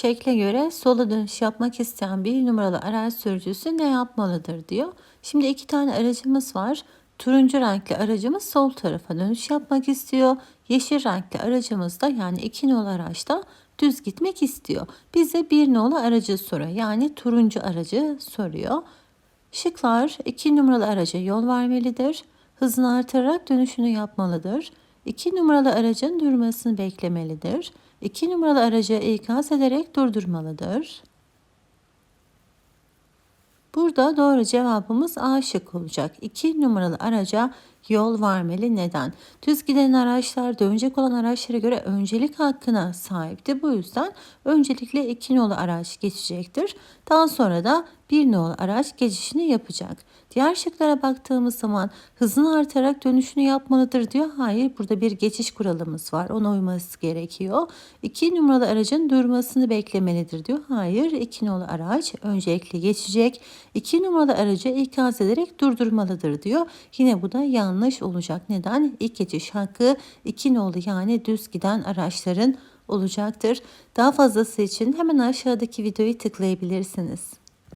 Şekle göre sola dönüş yapmak isteyen bir numaralı araç sürücüsü ne yapmalıdır diyor. Şimdi iki tane aracımız var. Turuncu renkli aracımız sol tarafa dönüş yapmak istiyor. Yeşil renkli aracımız da yani iki nolu araçta düz gitmek istiyor. Bize bir nolu aracı soruyor. Yani turuncu aracı soruyor. Şıklar 2 numaralı araca yol vermelidir. Hızını artırarak dönüşünü yapmalıdır. 2 numaralı aracın durmasını beklemelidir. 2 numaralı aracı ikaz ederek durdurmalıdır. Burada doğru cevabımız A şık olacak. 2 numaralı araca yol vermeli. Neden? Düz giden araçlar dönecek olan araçlara göre öncelik hakkına sahipti. Bu yüzden öncelikle 2 nolu araç geçecektir. Daha sonra da 1 nolu araç geçişini yapacak. Diğer şıklara baktığımız zaman hızını artarak dönüşünü yapmalıdır diyor. Hayır burada bir geçiş kuralımız var. Ona uyması gerekiyor. 2 numaralı aracın durmasını beklemelidir diyor. Hayır 2 nolu araç öncelikle geçecek. 2 numaralı aracı ikaz ederek durdurmalıdır diyor. Yine bu da yanlış olacak. Neden? İlk geçiş hakkı 2 nolu yani düz giden araçların olacaktır. Daha fazlası için hemen aşağıdaki videoyu tıklayabilirsiniz.